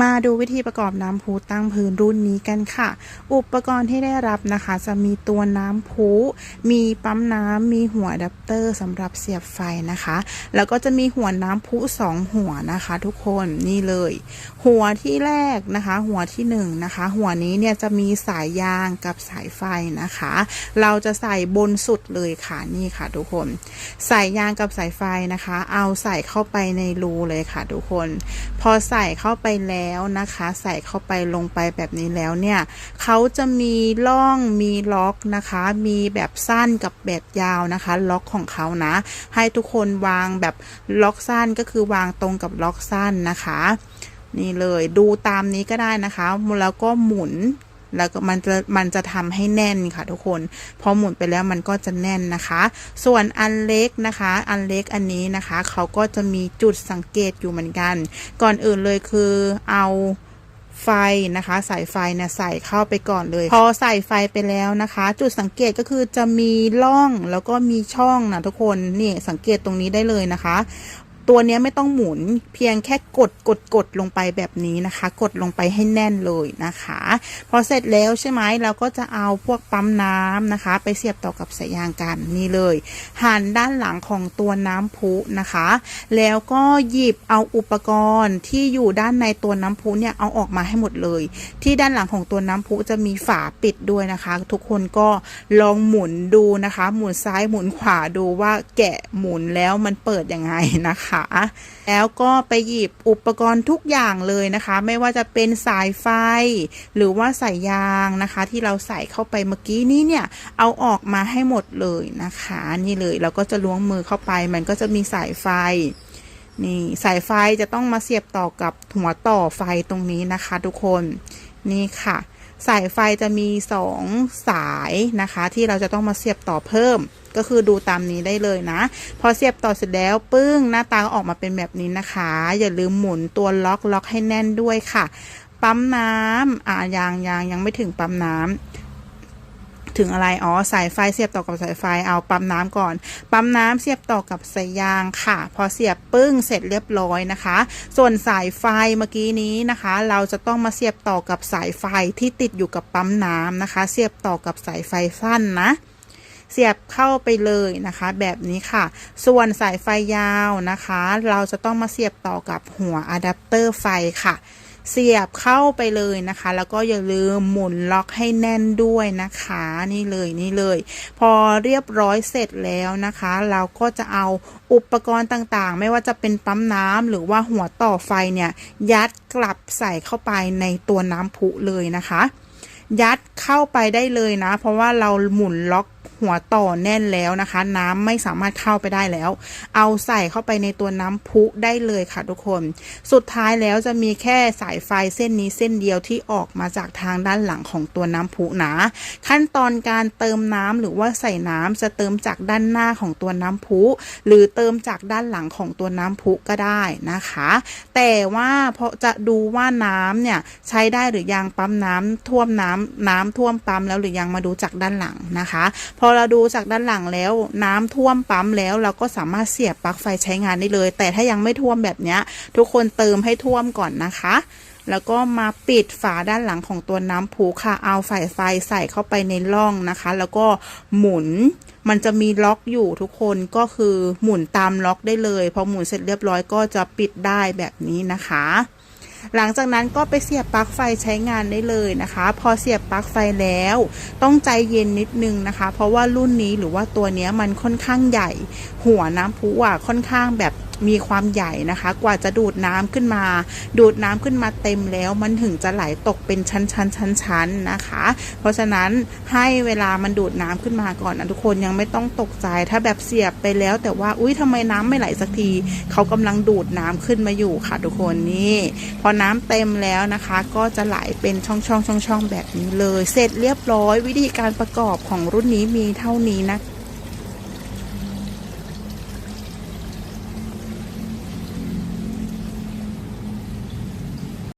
มาดูวิธีประกอบน้ำพุตั้งพื้นรุ่นนี้กันค่ะ อุปกรณ์ที่ได้รับนะคะ จะมีตัวน้ำพุมีปั๊มน้ำมีหัวดัปเตอร์สำหรับเสียบไฟนะคะ แล้วก็จะมีหัวน้ำพุสองหัวนะคะ ทุกคนนี่เลย หัวที่แรกนะคะ หัวที่หนึ่งนะคะ หัวนี้เนี่ยจะมีสายยางกับสายไฟนะคะ เราจะใส่บนสุดเลยค่ะนี่ค่ะ ทุกคน สายยางกับสายไฟนะคะ เอาใส่เข้าไปในรูเลยค่ะ ทุกคน พอใส่เข้าไปแล้วแล้วนะคะ ใส่เข้าไปลงไปแบบนี้แล้วเนี่ยเขาจะมีล่องมีล็อกนะคะ มีแบบสั้นกับแบบยาวนะคะ ล็อกของเขานะ ให้ทุกคนวางแบบล็อกสั้นก็คือวางตรงกับล็อกสั้นนะคะ นี่เลยดูตามนี้ก็ได้นะคะแล้วก็หมุน แล้วก็มันจะมันจะทำให้แน่นค่ะทุกคน พอหมุนไปแล้วมันก็จะแน่นนะคะ ส่วนอันเล็กนะคะ อันเล็กอันนี้นะคะ เขาก็จะมีจุดสังเกตอยู่เหมือนกัน ก่อนอื่นเลยคือเอาไฟนะคะ สายไฟเนี่ยใส่เข้าไปก่อนเลย พอใส่ไฟไปแล้วนะคะ จุดสังเกตก็คือจะมีร่องแล้วก็มีช่องนะทุกคนนี่สังเกตตรงนี้ได้เลยนะคะ ตัวนี้ไม่ต้องหมุนเพียงแค่กดกดกดลงไปแบบนี้นะคะ กดลงไปให้แน่นเลยนะคะ พอเสร็จแล้วใช่ไหมเราก็จะเอาพวกปั๊มน้ำนะคะ ไปเสียบต่อกับสายยางกันนี่เลยหันด้านหลังของตัวน้ำพุนะคะ แล้วก็หยิบเอาอุปกรณ์ที่อยู่ด้านในตัวน้ำพุเนี่ยเอาออกมาให้หมดเลย ที่ด้านหลังของตัวน้ำพุจะมีฝาปิดด้วยนะคะ ทุกคนก็ลองหมุนดูนะคะ หมุนซ้ายหมุนขวาดูว่าแกะหมุนแล้วมันเปิดยังไงนะคะแล้วก็ไปหยิบอุปกรณ์ทุกอย่างเลยนะคะ ไม่ว่าจะเป็นสายไฟ หรือว่าสายยางนะคะ ที่เราใส่เข้าไปเมื่อกี้นี้เนี่ย เอาออกมาให้หมดเลยนะคะ นี่เลยเราก็จะล้วงมือเข้าไป มันก็จะมีสายไฟนี่สายไฟจะต้องมาเสียบต่อกับหัวต่อไฟตรงนี้นะคะ ทุกคนนี่ค่ะ สายไฟจะมีสองสายนะคะ ที่เราจะต้องมาเสียบต่อเพิ่ม ก็คือดูตามนี้ได้เลยนะ พอเสียบต่อเสร็จแล้วปึ้งหน้าตาก็ออกมาเป็นแบบนี้นะคะ อย่าลืมหมุนตัวล็อกล็อกให้แน่นด้วยค่ะ ปั๊มน้ำอ่ายางยางยังไม่ถึงปั๊มน้ำ ถึงอะไรอ๋อสายไฟเสียบต่อกับสายไฟเอาปั๊มน้ำก่อน ปั๊มน้ำเสียบต่อกับสายยางค่ะ พอเสียบปึ้งเสร็จเรียบร้อยนะคะ ส่วนสายไฟเมื่อกี้นี้นะคะ เราจะต้องมาเสียบต่อกับสายไฟที่ติดอยู่กับปั๊มน้ำนะคะ เสียบต่อกับสายไฟสั้นนะเสียบเข้าไปเลยนะคะ แบบนี้ค่ะ ส่วนสายไฟยาวนะคะ เราจะต้องมาเสียบต่อกับหัวอะแดปเตอร์ไฟค่ะ เสียบเข้าไปเลยนะคะ แล้วก็อย่าลืมหมุนล็อกให้แน่นด้วยนะคะนี่เลยนี่เลย พอเรียบร้อยเสร็จแล้วนะคะ เราก็จะเอาอุปกรณ์ต่างๆ ไม่ว่าจะเป็นปั๊มน้ำหรือว่าหัวต่อไฟเนี่ยยัดกลับใส่เข้าไปในตัวน้ำพุเลยนะคะ ยัดเข้าไปได้เลยนะ เพราะว่าเราหมุนล็อก หัวต่อแน่นแล้วนะคะ น้ำไม่สามารถเข้าไปได้แล้ว เอาใส่เข้าไปในตัวน้ำพุได้เลยค่ะทุกคน สุดท้ายแล้วจะมีแค่สายไฟเส้นนี้เส้นเดียวที่ออกมาจากทางด้านหลังของตัวน้ำพุนะขั้นตอนการเติมน้ำหรือว่าใส่น้ำจะเติมจากด้านหน้าของตัวน้ำพุ หรือเติมจากด้านหลังของตัวน้ำพุก็ได้นะคะ แต่ว่าพอจะดูว่าน้ำเนี่ยใช้ได้หรือยังปั๊มน้ำท่วมน้ำน้ำท่วมปั๊มแล้วหรือยังมาดูจากด้านหลังนะคะ พออเราดูจากด้านหลังแล้ว น้ำท่วมปั๊มแล้ว เราก็สามารถเสียบปลั๊กไฟใช้งานได้เลย แต่ถ้ายังไม่ท่วมแบบนี้ทุกคนเติมให้ท่วมก่อนนะคะ แล้วก็มาปิดฝาด้านหลังของตัวน้ำพุค่ะ เอาสายไฟใส่เข้าไปในร่องนะคะ แล้วก็หมุนมันจะมีล็อกอยู่ทุกคนก็คือหมุนตามล็อกได้เลยพอหมุนเสร็จเรียบร้อยก็จะปิดได้แบบนี้นะคะ หลังจากนั้นก็ไปเสียบปลั๊กไฟใช้งานได้เลยนะคะ พอเสียบปลั๊กไฟแล้ว ต้องใจเย็นนิดนึงนะคะ เพราะว่ารุ่นนี้หรือว่าตัวนี้มันค่อนข้างใหญ่ หัวน้ำพุอะค่อนข้างแบบ มีความใหญ่นะคะ กว่าจะดูดน้ำขึ้นมา ดูดน้ำขึ้นมาเต็มแล้วมันถึงจะไหลตกเป็นชั้นชั้นชั้นชั้นนะคะ เพราะฉะนั้นให้เวลามันดูดน้ำขึ้นมาก่อนนะทุกคนยังไม่ต้องตกใจ ถ้าแบบเสียบไปแล้ว แต่ว่าอุ้ยทำไมน้ำไม่ไหลสักทีเขากำลังดูดน้ำขึ้นมาอยู่ค่ะทุกคนนี่พอน้ำเต็มแล้วนะคะ ก็จะไหลเป็นช่องช่องช่องช่องแบบนี้เลย เสร็จเรียบร้อยวิธีการประกอบของรุ่นนี้มีเท่านี้นะคะ